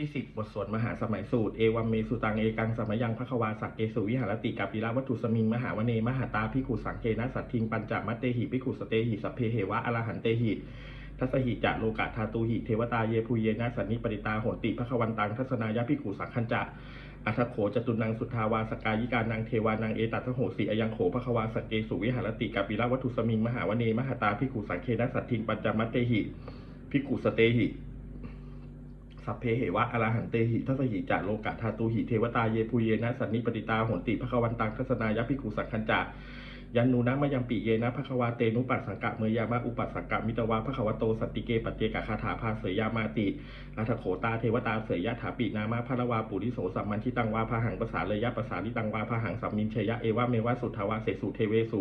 ที่สิบบทสวดมหาสมัยสูตร เอวัมเมสุตังเอกังสมยังพระควาสักเกสุวิหารติกัปปิละวัตถุสมิงมหาวเนมหาตาพิขุสังเกนะสัตทิงปัญจมัตเตหิพิขุสเตหิสัพเพเหวะอรหันเตหิทัสหิจะโลกะทาตุหิเทวตาเยภูเยนะสันนิปริตาโหติพระควันตังทัศนายะพิขุสังคัญจะอัทโขจตุนังสุทาวาสกายิการนางเทวานางเอตัทโหสีอยังโขพระควาสักเกสุวิหารติกัปปิละวัตถุสมิงมหาวเนมหาตาพิขุสังเคนะสัตทิงปัญจมัตเตหิพิขุสเตหิ สัพเพเหวะอรหันเตหิทัสหิจะโลกะธาตุหิเทวตาเยภูเยนะสันนิปติตาโหนติภควันตังทัศนายะภิกุสังคัญจะยันนูนะมะยังปิเยนะภควาเตนุปัสสังกะเมยามะอุปัสสังกะมิตวาภควโตสัตติเกปัจเจกคาถาภาเสยยามาติอัทโขตาเทวตาเสยยะถาปินามาพระวาปุริโสสัมมันทิตังวาพหังภาษาเลยะภาษาลิตังวาพหังสัมมินเชยะเอวะเมวะสุทธาวาเสสุเทเวสุ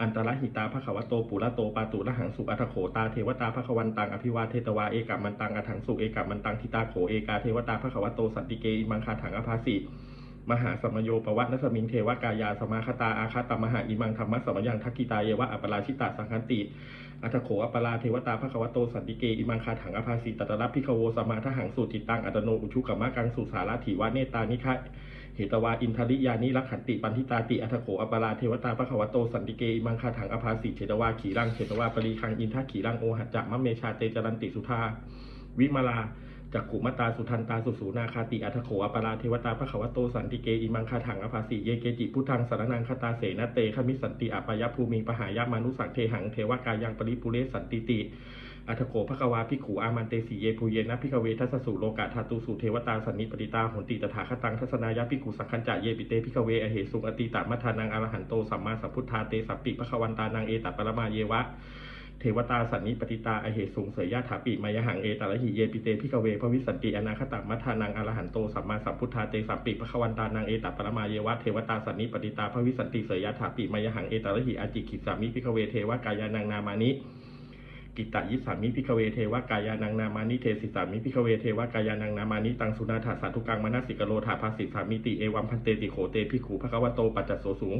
อันตรหิตาภควโตปุระโตปาตุระหังสุอัทโขตาเทวตาภควันตังอภิวาเทตวาเอกามันตังอัถังสุเอกามันตังทิตาโขเอกาเทวตาภควโตสันติเกอิมังคาถังอภาสิมหาสมโยปวัตนสมิงเทวกายาสมาคตาอาคาตมหาอิมังธรรมะสมยังทักกิตาเยวะอัปปราชิตาสังคันติอัทโขอัปปราเทวตาภควโตสันติเกอิมังคาถังอภาสิตตระพิคโวสมาทหังสุติตังอัตโนอุชุกมะกังสุสาราถิวะเนตานิคะ เหตวาอินทริยานิรักขันติปันทิตาติอัทโขอปราเทวตาปะขวโตสันติเกอิมังคาถังอภาสิเฉตวาขีรังเฉตวาปรีคังอินทขีรังโอหัจจะมะเมชาเตจรันติสุธาวิมาลาจักขุมตาสุทันตาสุสูนาคาติอัทโขอปราเทวตาปะขวโตสันติเกอิมังคาถังอภาสิเยเกจิพุทธังสารนังคาตาเสนเตขมิสันติอปายภูมิปหายามานุสังเทหังเทวกายังปริปุเรสันติติ อัทโขภควาพิขูอามันเตสีเยภูเยนะพิกเวทัสสุโลกะธาตุสุเทวตาสันนิปติตาหุนติตถาคตังทัศนายะพิกุสังคัญจะเยปิเตพิกเวอเหสุงอติตามัทานังอรหันโตสัมมาสัพพุทธาเตสัพปิภควันตานังเอตัปรมาเยวะเทวตาสันนิปติตาอเหสุงเสยยะถาปิมายหังเอตระหิเยปิเตพิกเวพระวิสันติอนาคตมัทานังอรหันโตสัมมาสัพพุทธาเตสัพปิภควันตานังเอตัปรมาเยวะเทวตาสันนิปติตาพระวิสันติเสยยะถาปิมายหังเอตระหิอาจิกิสามิพิกเวเทวกายานังนามานิ กิตตยิสามิพิกเวเทวกายานังนามานิเทสิสามิพิกเวเทวกายานังนามานิตังสุนาถาสาธุกังมานัสสิกโลธาภาสิสามิติเอวัมพันเตติโขเตพิขูภควโตปัจจโสสูง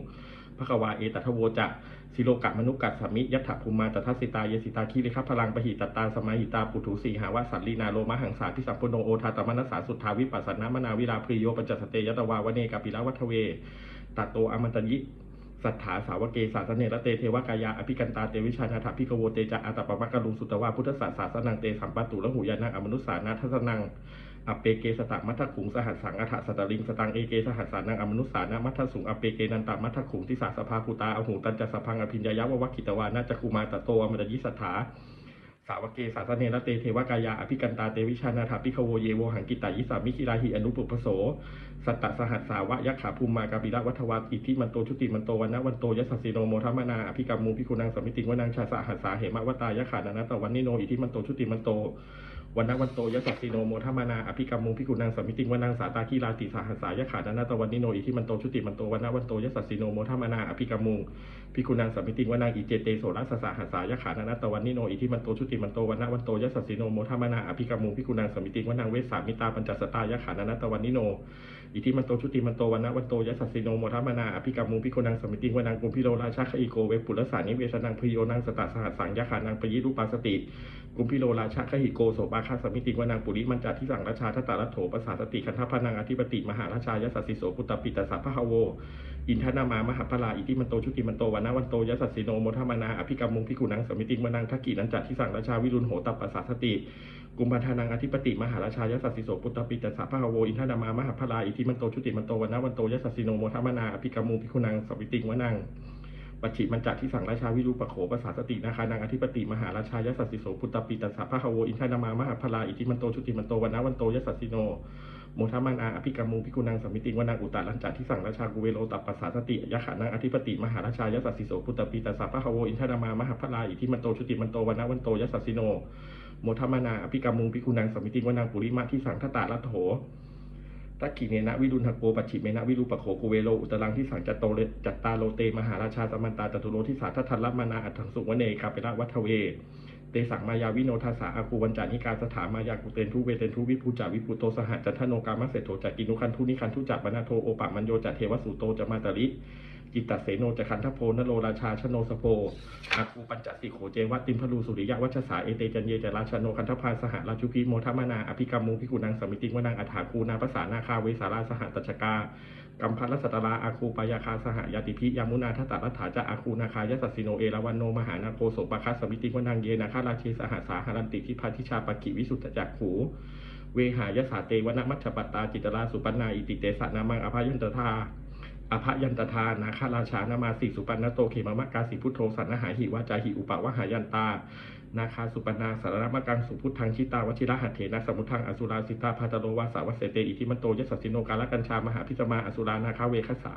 ภควาเอตัทโวจะสิโลกะมนุกัสสามิยัตถภูมาตทัสสิตาเยสิตาคีริคัพพลังปหิตตาสมาหิตาปุถุสีหาวสันลีนาโลมหังสาพิสัมปุโนโอทาตมนัสสาสุทธาวิปัสสนามนาวิลาพริโยปัจจสเตยตวาวเนกปิลวัฒเวตัตโตอมันตยิ สัทธาสาวเกศาสเนระเตเทวกายาอภิกันตาเตวิชานาถพิกโวเตจะอัตปปะกะลุงสุตวาพุทธศาสาสนังเตสัมปัตตุละหูยานังอมนุสานาทัสนังอเปเกสตะมัทขุงสหัสสังอัฏฐสตลิงสตังเอเกสหัสสานังอมนุสานะมัทสุงอเปเกนันตมัทขุงทิสาสภาภูตาอหูตันจะสพังอภิญญายาวะวะกิตวานาจักคุมาตโตอมรยิสัทธา สาวกเกสาสเนระเตเทวกายาอภิกันตาเตวิชานาถาพิคโวเยโวหังกิตายิสามิคิราหิอนุปุปโส สัตตสหัสสาวะยักขาภูมมากาบิระวัฒวาอิทธิมันโตชุติมันโตวันนะวันโตยัสสสิโนโมทัมนาอภิกรรมูพิคุณังสมิติงวนังชาสหัสสาเหมะวตายะขานานะตวันนิโนอิทธิมันโตชุติมันโต วันนะวันโตยัสสสิโนโมทัมานาอภิกรรมมูพิคุนังสมิติงวันังสาตาคีราติสาหัสสายะขานานะตวันนิโนอิทิมันโตชุติมันโตวันนะวันโตยัสสสิโนโมทัมานาอภิกรรมมูพิคุนังสมิติงวันังอิเจเตโสรัสสะหัสสายะขานานะตวันนิโนอิทิมันโตชุติมันโตวันนะวันโตยัสสสิโนโมทัมานาอภิกรรมมูพิคุนังสมิติงวันังเวสสามิตาปัญจสตายะขานานะตวันนิโนอิทิมันโตชุติมันโตวันนะวันโตยัสสสิโนโมทัมานาอภิกรรมมุงพิโกนังสมิติงวันังกุมพิโรราชาคอีโกเวปุรสานิเวชนังพโยนังสตสหัสสังยะขานังปยิรูปาสติ กุมพิโรราชาคหิโกโสปาคาสมิติวนังปุริมันจาทิสังราชาทัตตารัตโถปสาสติคันทพนังอธิปติมหาราชายสัสสิโสปุตตปิตสัพพะโว อินทนามามหาพลาอิทิมันโตชุติมันโตวันนะวันโตยสัสสิโนโมทมานาอภิกรรมุงพิกุนังสมิติวนังทักกินันจัทิสังราชาวิรุณโหตัปปสาสติกุมพันธานังอธิปติมหาราชายสัสสิโสปุตตปิตสัพพะโวอินทนามามหาพลาอิทิมันโตชุติมันโตวันนะวันโตยสัสสิโนโมทมานาอภิกรรมุงพิกุนังสมิติวนัง ปัจฉิมันจัที่สั่งราชาวิรูปโขภาษาสตินาคานังอธิปติมหาราชายสัสสิโสปุตตปิตัสสะพะคะโวอินทนามามหาพลาอิทิมันโตชุติมันโตวันนวันโตยสัสสิโนโมทมมันอาอภิกรรมูพิกุนังสมิติวนาอุตตะลันจัที่สั่งราชากุเวโลตัปปัสสาสติยะขานังอธิปติมหาราชายสัสสิโสปุตตปิตัสสะพะคะโวอินทนามามหาพลาอิทิมันโตชุติมันโตวันนวันโตยสัสสิโนโมทมมนาอภิกรรมูพิกุนังสมิติวนาปุริมะที่สั่งทตตะรัตโถ ตักขีเนนะวิรุณหโกปัจฉิเมนะวิรูปโขกุเวโลอุตรังที่สังจัตโตเลจัตตาโลเตมหาราชาสมันตาจตุโลที่สาทัทันลัมานาอัตถังสุวเนกาเประวัฒเว เตสังมายาวิโนทาสาอากูวันจานิกาสถามายากุเตนทุเวเตนทุวิภูจาวิภูโตสหัจันทโนกามะเสโทจักกินุคันทุนิคันทุจักบนาโทโอปะมัญโยจัเทวสุโตจะมาตริ จิตตเสโนจคันทโพนโรราชาชโนสโพอาคูปัญจสิโขเจวัตติมพลูสุริยะวัชสาเอเตจันเยจราชโนคันทพาสหราชุพีโมทมานาอภิกรรมูพิกุนังสมิติวนังอัฐาคูนาภาษานาคาเวสาราสหตัชกากัมพัลสัตตราอาคูปายาคาสหยาติพิยามุนาทัตตรัฐถาจะอาคูนาคายสัสสิโนเอราวันโนมหานาโคโสปะคัสสมิติวนังเยนาคาราเชสหสาหารันติทิพาทิชาปกิวิสุทธจักขูเวหายสาเตวนะมัชปัตตาจิตราสุปันนาอิติเตสะนามังอภยันตทา อภยันตทานาคาราชานามาสีสุปันนโตเขมมะกาสิพุทโธสันนหาหิวาจาหิอุปะวะหายันตา นาคาสุปนาสารมะกังสุพุทธังชิตาวชิระหัตเถนะสมุทังอสุราสิตาพาตโลวาสาวเสเตอิทิมันโตยสัสสิโนกาลกัญชามหาพิจมาอสุรานาคาเวคสา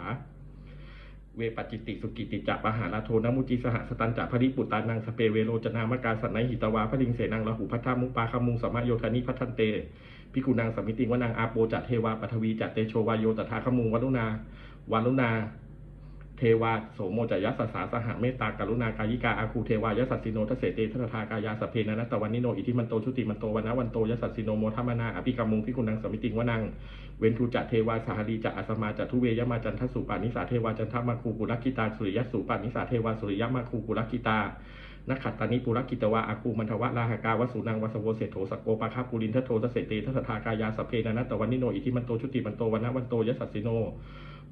เวปจิติสุกิติจะปะหาลาโทนมุจิสหสตันจะพริปุตานังสเปเวโรจนามกาสันนหิตวาพดิงเสนังละหูพัทธามุปาคามุงสมะโยธานิพัทันเตพิกุนางสมิติวนางอาโปจัตเทวาปทวีจัตเตโชวายโยตถาคมุงวัลุนา วาลุนา เทวาโสโมจยัสสาสหเมตตากรุณากายิกาอาคูเทวายัสสิโนทเสเตทัตถากายาสเพนันตวันนิโนอิทิมันโตชุติมันโตวันนวันโตยัสสิโนโมทัมนาอภิกรรมุงพิกุนังสมิติงวนังเวนทูจัตเทวาสหรีจัตอัสมาจัตทุเวยมาจันทสุปานิสาเทวาจันทมาคูกุลกิตาสุริยสุปานิสาเทวาสุริยมาคูกุลกิตานักขัตตานิปุรกิตวะอาคูมันทวะลาหกาวสุนังวสโวเศโถสโกปะคาปุรินทโทสเสเตทัตถากายาสเพนันตวันนิโนอิทิมันโตชุติมันโตวันนวันโตยัสสิโน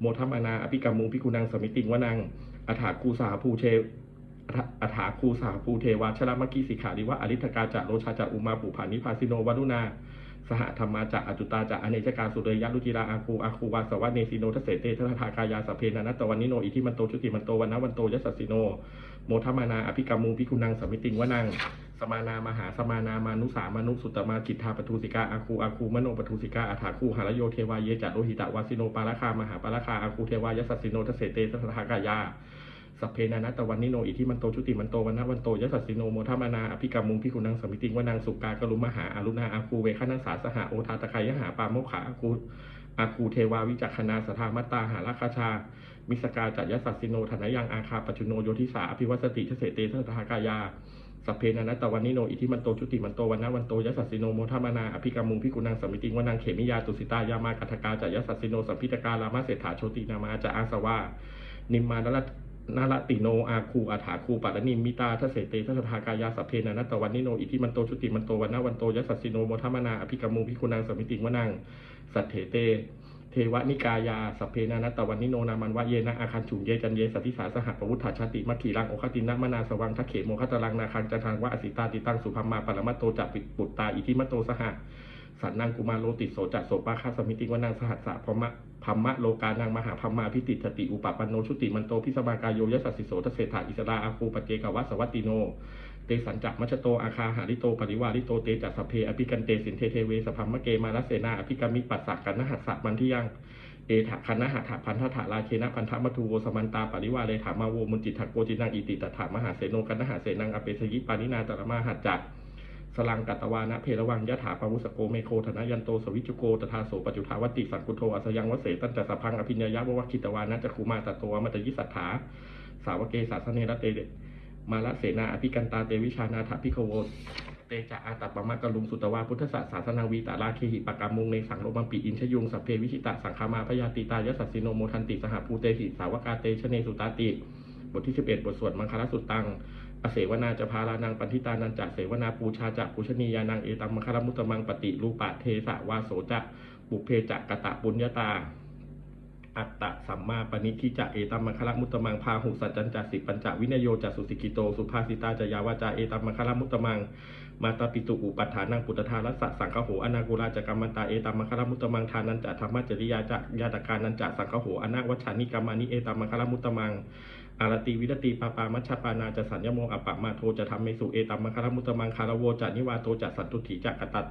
โมทัมานาอภิกรรมุงพิกุนังสมิติงวนังอัฐาคูสาภูเชอัฐาคูสาภูเทวาชลมกีสิขาริวะอริธกาจะโรชาจะอุมาปุผานิพาสิโนวัลุนา สหธรรมาจะอจุตาจะอเนจกาสุเรยะลุจิราอาคูอาคูวาสวะเนสิโนทเสเตทัตถากายาสเพนันตวันนิโนอิทิมันโตชุติมันโตวันนวันโตยสัสสิโน โมทมานาอภิกรรมุงพิกุนังสมิติงวนังสมานามหาสมานามานุสามานุสุตตมาจิตทาปทุสิกาอาคูอาคูมโนปทุสิกาอัฏฐาคูหารโยเทวาเยจัตโลหิตะวาสิโนปาราคามหาปาราคาอาคูเทวายสัสสิโนทเสเตทัตถากายา สัพเพนานัตตวันนิโนอิทิมันโตชุติมันโตวันนะวันโตยสัสสิโนโมทัมานาอภิกรรมุงพิกุนังสมิติงวนังสุกากรุมหาอารุณาอาคูเวคณสาสหโอทาตะไคยหาปาโมขาอาคูอาคูเทวาวิจักขณาสธามัตตาหาราคาชา มิสกาจัยสัสสิโนธนยังอาคาปัจจุโนโยทิสาอภิวัสติทเสเตทัตถากายาสัพเพนันตวันนิโนอิทิมันโตชุติมันโตวันนะวันโตยสัสสิโนโมทัมานาอภิกรรมุงพิกุนังสมิติงวนังเขมิยาตุสิตายามากัทกาจัยสัสสิโนสัมพิตการามาเศรษฐาโชตินามาจะอาสวานิมมานร นาลติโนอาคูอาถาคูปัตนิมิตาทเสเตทัตถากายาสัพเพนันตวันนิโนอิทิมันโตชุติมันโตวันนะวันโตยัสสิโนโมทมนาอภิกรรมุพิกุนังสมิติงวนังสัทเถเต เทวนิกายาสัพเพนานัตตวันนิโนนามันวะเยนะอาคันฉุงเยจันเยสัติสาสหปวุฒาชาติมัคคีรังโอคตินะมนาสวังทัเขโมคตรังนาคันจันทังวะอสิตาติตังสุภัมมาปรมัตโตจัปิปุตตาอิทิมัตโตสหะ สันนังกุมารโลติโสจัสโสปาคาสมิติวนังสหัสสะพมะพัมมะโลกานังมหาพัมมาพิติตติอุปปันโนชุติมันโตพิสมากายโยยสัสสิโสทเศรษฐาอิสราอาคูปเจกวัสวัตติโน เตสันจักมัชโตอาคาหาริโตปริวาริโตเตจัสสเพอภิกันเตสินเทเทเวสพัมมะเกมาลเสนาอภิกามิปัสสะกันนหัสสะมันที่ยังเอถะคันนหัตถพันธถาราเคนะพันธมัทุโวสมันตาปริวาเลถามาโวมุนจิตถโกจินังอิติตถามหาเสโนกันนหาเสนังอเปสยิปานินาตระมาหัจจัก สลังกัตตวานะเพรวังยะถาปาวุสโกเมโคธนยันโตสวิจุโกตถาโสปัจจุทาวติสังกุโทอัสยังวเสตันจัสพังอภิญญายะววคิตวานะจักุมาตโตวมัตยิสัทธาสาวเกสาสเนรเตเดมาละเสนาอภิกันตาเตวิชานาถพิโควเตจะอาตัปปมะกลุงสุตวาพุทธศาสนาวีตาลาเคหิปกามุงในสังโรมัมปีอินชยุงสัพเพวิชิตะสังคามาพยาติตายสัสสิโนโมทันติสหภูเตหิสาวกาเตชเนสุตาติ บทที่ 11 บทสวดมังคลสุตตัง อเสวนาจะพาลานังปันทิตานันจะเสวนาปูชาจะปูชนียานังเอตัมมังคลมุตตมังปฏิรูปะเทสะวาโสจะบุพเพจะกะตะปุญญาตา อัตตะสัมมาปณิทิจะเอตัมมังคลมุตตมังพาหุสัจจันจะสิปัญจวินโยจะสุสิกิโตสุภาสิตาจยาวาจาเอตัมมังคลมุตตมังมาตาปิตุอุปัฏฐานังปุตตารัสสะสังฆโหอนากุราจกรรมันตาเอตัมมังคลมุตตมังทานันจะธรรมจริยาจะยาตการนันจะสังฆโหอนาวัชานิกรรมานิเอตัมมังคลมุตตมัง อารติวิรติปาปามัชฌปานาจะสัญญโมอัปปะมาโทจะทำเมสุเอตัมมังคลมุตตมังคารโวจะนิวาโตจะสันตุถีจะกตัต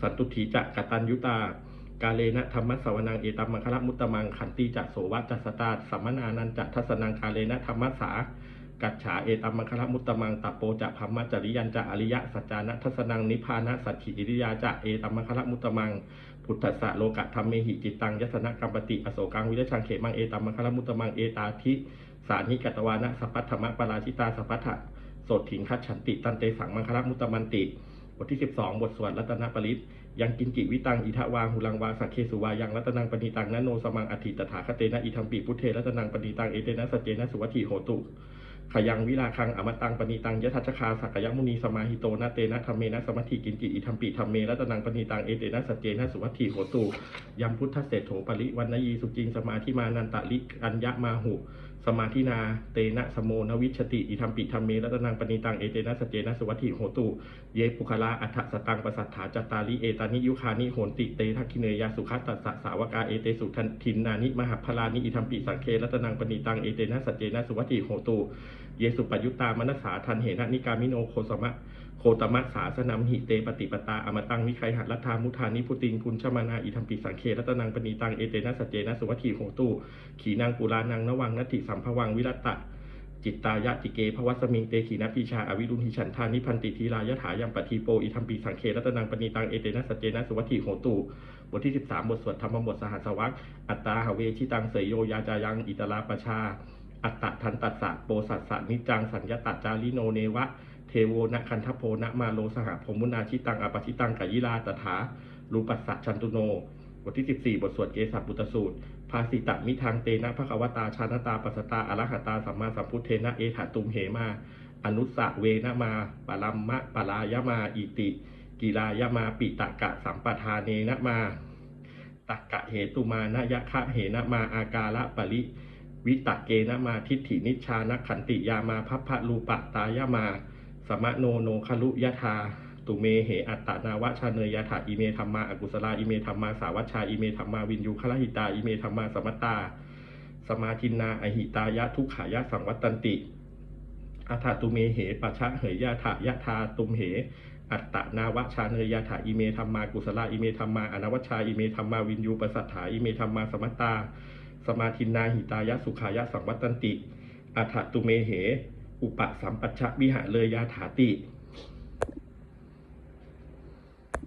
สันตุถีจะกตัญยุตากาเลนะธรรมสวนังเอตัมมังคลมุตตมังขันติจะโสวะจัสสตาสัมมนานันจะทัสนังกาเลนะธรรมสากัจฉาเอตัมมังคลมุตตมังตัปโปจะพัมมจริยันจะอริยะสัจจานะทัสนังนิพานะสัจฉิอิริยาจะเอตัมมังคลมุตตมังพุทธสสะโลกะธรรมเมหิจิตตังยัสนะกัมปติอโศกังวิรชังเขมังเอตัมมังคลมุตตมังเอตาทิ สานิกัตวานะสัพพัทธมะปราชิตาสัพพัทธะโสถิงคัจฉันติตันเตสังมังคลมุตมันติ บทที่ 12 บทสวดรัตนปริตยังกินกิวิตังอิทะวาหุลังวาสักเคสุวายังรัตนังปณิตังนโนสมังอธิตถาคเตนะอิทัมปิพุทเทรัตนังปณิตังเอเตนะสเจนะสุวัตถิโหตุขยังวิลาคังอมตังปณิตังยะทัชคาสักยมุนีสมาหิโตนะเตนะธรรมเมนะสมัติกินกิอิทัมปิธรรมเมรัตนังปณิตังเอเตนะสเจนะสุวัตถิโหตุยัมพุทธเศรษโถปริวันนยีสุจิงสมาธิมานันตะลิอัญญะมาหุ สมาธินาเตนะสมโมนวิชติอิธรรมปิธรรมเมรัตนังปณิตังเอเตนะสเจนะสุวัตถิโหตุ เยปุคละอัฏฐสตังปสัทธาจตาริเอตานิยุคานิโหนติเตทักคิเนยาสุขัสตัสสะสาวกาเอเตสุทันทินนานิมหาพลานิอิธรรมปิสังเครัตนังปณิตังเอเตนะสเจนะสุวัตถิโหตุ เยสุปยุตตามนัสสาทันเหนะนิกามิโนโคสมะ คตมะสสาสนัมหิเตปฏิปตาอมตังวิไคหัตลัทธามุทานิพุติงพุนชมานาอิทัมปิสังเครัตนังปณิตังเอเตนะสเจนะสุวัตถิโหตุขีนางปุรานังนวังนัตถิสัมภวังวิรัตตะ จิตตายะติเกภวัสมิงเตขีนปีชาอวิรุณหิฉันทานิพันติทีลายถายัมปทีโปอิทัมปีสังเครัตนังปณีตังเอเตนะสเจนะสุวัตถิโหตุบทที่ 13 บทสวดธรรมบทสหัสวักอัตตาหเวชิตังเสยโยยาจายังอิตลาปชาอัตตะทันตัสสะโปสัสสะนิจังสัญญตตจาริโนเนวะ ทโวนะคันทโพนะมาโลสหพมุนาชิตังอปชิตังกยิลาตถารูปัสสะชันตุโน บทที่ 14 บทสวดเกสัปุตสูตร ภาสิตะมิทางเตนะภควตาชานตาปัสตาอรหัตาสัมมาสัมพุทเทนะเอถาตุมเหมา อนุสะเวนะมาปารัมมะปารายมาอิติกิลายมาปิตะกะสัมปทานเนนะมาตักกะเหตุมานะยะคะเหนะมาอากาละปริวิตะเกนะมาทิฏฐินิชานขันติยามาพัพพะรูปะตายามา สมะโนโนคลุยะธาตุเมเหอัตตนาวะชาเนยยถาอิเมธรรมาอกุศลาอิเมธรรมาสาวัชชาอิเมธรรมาวินยูคลหิตาอิเมธรรมาสมัตตา สมาทินนาอหิตายะทุกขายะสังวัตตันติอัฏฐตุเมเหปัชะเหยยะถายะธาตุมเห อัตตนาวชาเนยยถาอิเมธรรมากุศลาอิเมธรรมาอนวัชชาอิเมธรรมาวินยูปสัทธาอิเมธรรมาสมัตตา สมาทินนาหิตายะสุขายะสังวัตตันติอัฏฐตุเมเห อุปสัมปัชชะวิหะเลยยาถาติ